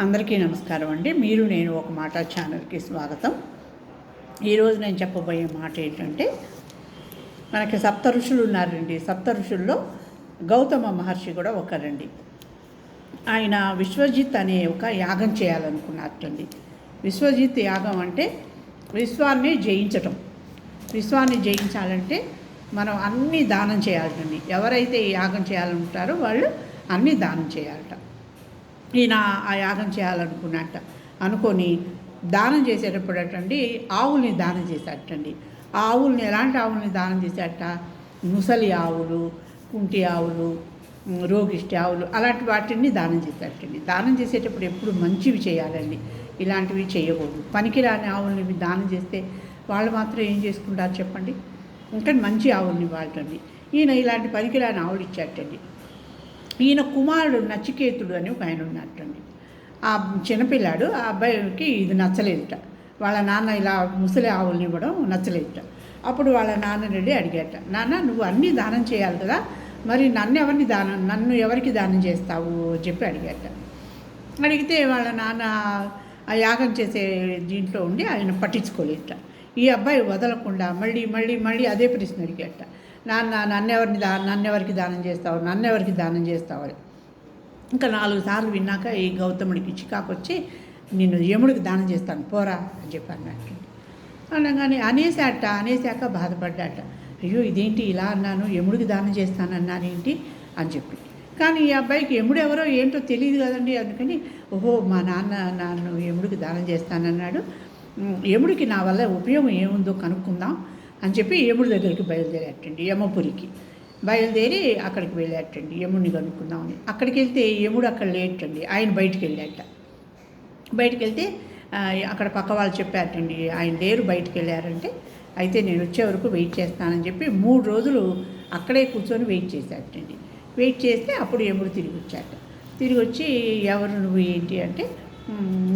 అందరికీ నమస్కారం అండి. మీరు నేను ఒక మాట ఛానల్కి స్వాగతం. ఈరోజు నేను చెప్పబోయే మాట ఏంటంటే మనకి సప్త ఋషులు ఉన్నారండి. సప్త ఋషుల్లో గౌతమ మహర్షి కూడా ఒకరండి. ఆయన విశ్వజిత్ అనే ఒక యాగం చేయాలనుకున్నట్టండి విశ్వజిత్ యాగం అంటే విశ్వాన్ని జయించటం. విశ్వాన్ని జయించాలంటే మనం అన్నీ దానం చేయాలండి ఎవరైతే ఈ యాగం చేయాలనుకుంటారో వాళ్ళు అన్నీ దానం చేయాలట. ఈయన ఆ యాగం చేయాలనుకున్నట్ట. అనుకొని దానం చేసేటప్పుడు అటండి ఆవుల్ని దానం చేసేటండి. ఆ ఆవుల్ని ఎలాంటి ఆవుల్ని దానం చేసేట? ముసలి ఆవులు కుంటి ఆవులు రోగిష్టి ఆవులు అలాంటి వాటిని దానం చేసేటండి. దానం చేసేటప్పుడు ఎప్పుడు మంచివి చేయాలండి. ఇలాంటివి చేయకూడదు. పనికిరాని ఆవుల్ని దానం చేస్తే వాళ్ళు మాత్రం ఏం చేసుకుంటారు చెప్పండి? ఇంకా మంచి ఆవుల్ని వాళ్ళండి ఈయన ఇలాంటి పనికిరాని ఆవులు ఇచ్చేటండి. ఈయన కుమారుడు నచికేతుడు అని ఒక ఆయన ఉన్నట్టండి ఆ చిన్నపిల్లాడు ఆ అబ్బాయికి ఇది నచ్చలేదుట. వాళ్ళ నాన్న ఇలా ముసలి ఆవుల్ని ఇవ్వడం నచ్చలేదుట. అప్పుడు వాళ్ళ నాన్న రెడ్డి అడిగాట నాన్న నువ్వు అన్నీ దానం చేయాలి కదా మరి నన్ను ఎవరిని దానం నన్ను ఎవరికి దానం చేస్తావు? చెప్పి అడిగాట. అడిగితే వాళ్ళ నాన్న ఆ యాగం చేసే దీంట్లో ఉండి ఆయన పట్టించుకోలేట ఈ అబ్బాయి వదలకుండా మళ్ళీ మళ్ళీ మళ్ళీ అదే ప్రశ్న అడిగేట. నాన్న నన్నెవరిని దా నన్నెవరికి దానం చేస్తావు నన్నెవరికి దానం చేస్తావు ఇంకా నాలుగు సార్లు విన్నాక ఈ గౌతముడికి చికాకు వచ్చి నిన్ను యముడికి దానం చేస్తాను పోరా అని చెప్పాను అన్నట్టు అనగానే అనేసాట అనేసాక బాధపడ్డాట. అయ్యో ఇదేంటి ఇలా అన్నాను యముడికి దానం చేస్తానన్నాను ఏంటి? అని చెప్పి. కానీ ఈ అబ్బాయికి యముడు ఎవరో ఏంటో తెలియదు కదండి అందుకని ఓహో మా నాన్న నన్ను యముడికి దానం చేస్తానన్నాడు. యముడికి నా వల్ల ఉపయోగం ఏముందో కనుక్కుందాం అని చెప్పి యముడి దగ్గరికి బయలుదేరేటండి యమపురికి. బయలుదేరి అక్కడికి వెళ్ళేటండి యముడిని కనుక్కుందామని. అక్కడికి వెళ్తే యముడు అక్కడ లేటండి ఆయన బయటికి వెళ్ళాట బయటికి వెళ్తే అక్కడ పక్క వాళ్ళు చెప్పారటండి ఆయన లేరు బయటికి వెళ్ళారంటే అయితే నేను వచ్చే వరకు వెయిట్ చేస్తానని చెప్పి మూడు రోజులు అక్కడే కూర్చొని వెయిట్ చేశాటండి వెయిట్ చేస్తే అప్పుడు యముడు తిరిగి వచ్చాట తిరిగి వచ్చి ఎవరు నువ్వు ఏంటి? అంటే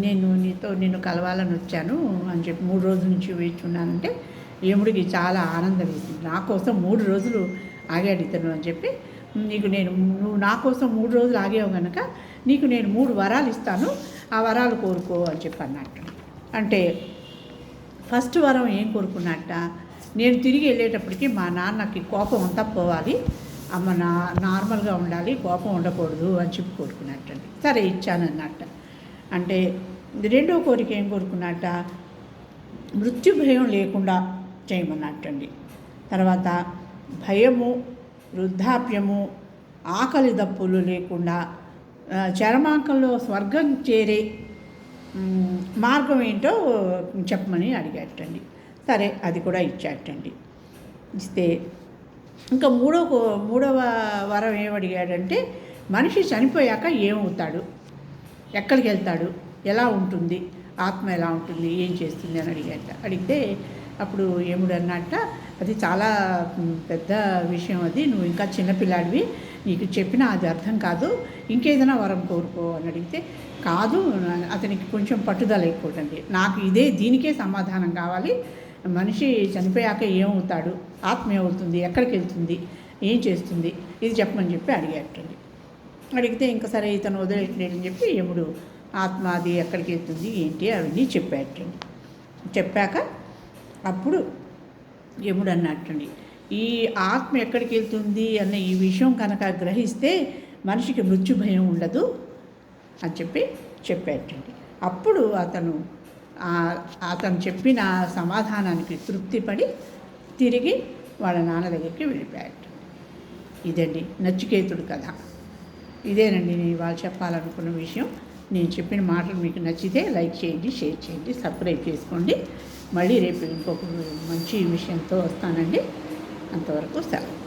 నేను నీతో నిన్ను కలవాలని వచ్చాను అని చెప్పి మూడు రోజుల నుంచి వెయిట్ ఉన్నానంటే యముడికి చాలా ఆనందం వేసింది నా కోసం మూడు రోజులు ఆగాడు ఇతను అని చెప్పి నీకు నేను నువ్వు నా కోసం మూడు రోజులు ఆగావు కనుక నీకు నేను మూడు వరాలు ఇస్తాను ఆ వరాలు కోరుకో అని చెప్పి అన్నట్టు అంటే ఫస్ట్ వరం ఏం కోరుకున్నట్ట నేను తిరిగి వెళ్ళేటప్పటికి మా నాన్నకి కోపం అంతా పోవాలి. అమ్మ నా నార్మల్గా ఉండాలి కోపం ఉండకూడదు అని చెప్పి కోరుకున్నట్టండి సరే ఇచ్చానన్నట్ట అంటే రెండో కోరిక ఏం కోరుకున్నట్ట మృత్యు భయం లేకుండా చేయమన్నట్టండి. తర్వాత భయము వృద్ధాప్యము ఆకలి దప్పులు లేకుండా చరమాంకంలో స్వర్గం చేరే మార్గం ఏంటో చెప్పమని అడిగాటండి సరే అది కూడా ఇచ్చాటండి ఇస్తే ఇంకా మూడో మూడవ వరం ఏమడిగాడంటే మనిషి చనిపోయాక ఏమవుతాడు? ఎక్కడికి వెళ్తాడు? ఎలా ఉంటుంది? ఆత్మ ఎలా ఉంటుంది? ఏం చేస్తుంది? అని అడిగాట అడిగితే అప్పుడు ఏముడు అన్నట్ట అది చాలా పెద్ద విషయం అది నువ్వు ఇంకా చిన్నపిల్లాడివి నీకు చెప్పినా అది అర్థం కాదు ఇంకేదైనా వరం కోరుకో అని అడిగితే కాదు అతనికి కొంచెం పట్టుదల ఎక్కువటండి నాకు ఇదే దీనికే సమాధానం కావాలి. మనిషి చనిపోయాక ఏమవుతాడు? ఆత్మ ఏమవుతుంది? ఎక్కడికి వెళ్తుంది? ఏం చేస్తుంది? ఇది చెప్పమని చెప్పి అడిగేటండి అడిగితే ఇంకా సరే ఇతను వదిలేట్లేడని చెప్పి యముడు ఆత్మ అది ఎక్కడికి వెళ్తుంది ఏంటి? అవన్నీ చెప్పాటండి చెప్పాక అప్పుడు యముడు అన్నట్టండి ఈ ఆత్మ ఎక్కడికి వెళ్తుంది అన్న ఈ విషయం కనుక గ్రహిస్తే మనిషికి మృత్యు భయం ఉండదు అని చెప్పి చెప్పాటండి. అప్పుడు అతను అతను చెప్పిన సమాధానానికి తృప్తిపడి తిరిగి వాళ్ళ నాన్న దగ్గరికి వెళ్ళిపోయాడు. ఇదండి నచ్చికేతుడు కథ. ఇదేనండి నేను ఇవాళ చెప్పాలనుకున్న విషయం. నేను చెప్పిన మాటలు మీకు నచ్చితే లైక్ చేయండి షేర్ చేయండి సబ్స్క్రైబ్ చేసుకోండి. మళ్ళీ రేపు ఇంకొక మంచి విషయంతో వస్తానండి. అంతవరకు సెలవు.